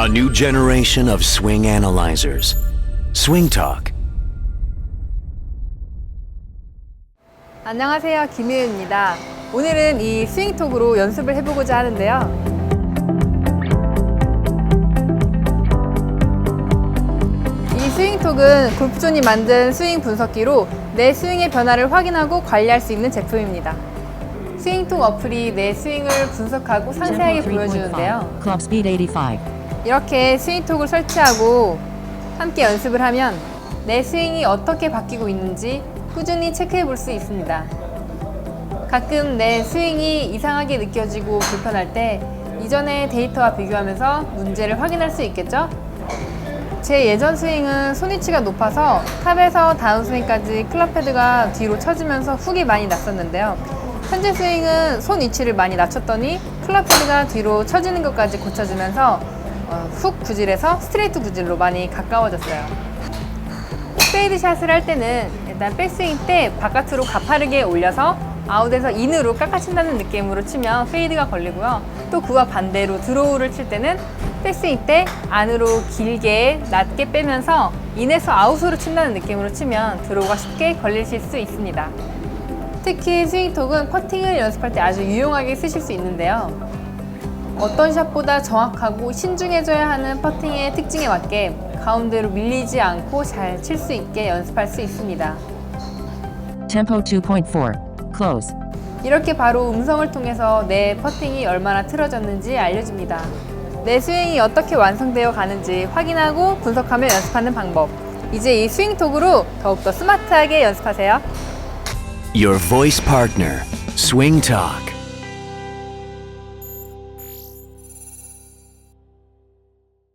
A new generation of swing analyzers. Swing Talk. 안녕하세요. 김희은입니다. 오늘은 이 스윙톡으로 연습을 해보고자 하는데요. 이 스윙톡은 골프존이 만든 스윙 분석기로 내 스윙의 변화를 확인하고 관리할 수 있는 제품입니다. 스윙톡 어플이 내 스윙을 분석하고 상세하게 보여주는데요. Club speed 85. 이렇게 스윙톡을 설치하고 함께 연습을 하면 내 스윙이 어떻게 바뀌고 있는지 꾸준히 체크해 볼 수 있습니다. 가끔 내 스윙이 이상하게 느껴지고 불편할 때 이전의 데이터와 비교하면서 문제를 확인할 수 있겠죠? 제 예전 스윙은 손 위치가 높아서 탑에서 다운 스윙까지 클럽 헤드가 뒤로 처지면서 훅이 많이 났었는데요. 현재 스윙은 손 위치를 많이 낮췄더니 클럽 헤드가 뒤로 처지는 것까지 고쳐주면서 어, 훅 구질에서 스트레이트 구질로 많이 가까워졌어요. 페이드 샷을 할 때는 일단 백스윙 때 바깥으로 가파르게 올려서 아웃에서 인으로 깎아친다는 느낌으로 치면 페이드가 걸리고요. 또 그와 반대로 드로우를 칠 때는 백스윙 때 안으로 길게 낮게 빼면서 인에서 아웃으로 친다는 느낌으로 치면 드로우가 쉽게 걸리실 수 있습니다. 특히 스윙톡은 퍼팅을 연습할 때 아주 유용하게 쓰실 수 있는데요. 어떤 샷보다 정확하고 신중해져야 하는 퍼팅의 특징에 맞게 가운데로 밀리지 않고 잘 칠 수 있게 연습할 수 있습니다. Tempo 2.4. Close. 이렇게 바로 음성을 통해서 내 퍼팅이 얼마나 틀어졌는지 알려줍니다. 내 스윙이 어떻게 완성되어 가는지 확인하고 분석하며 연습하는 방법. 이제 이 스윙 톡으로 더욱더 스마트하게 연습하세요. Your voice partner, Swing Talk.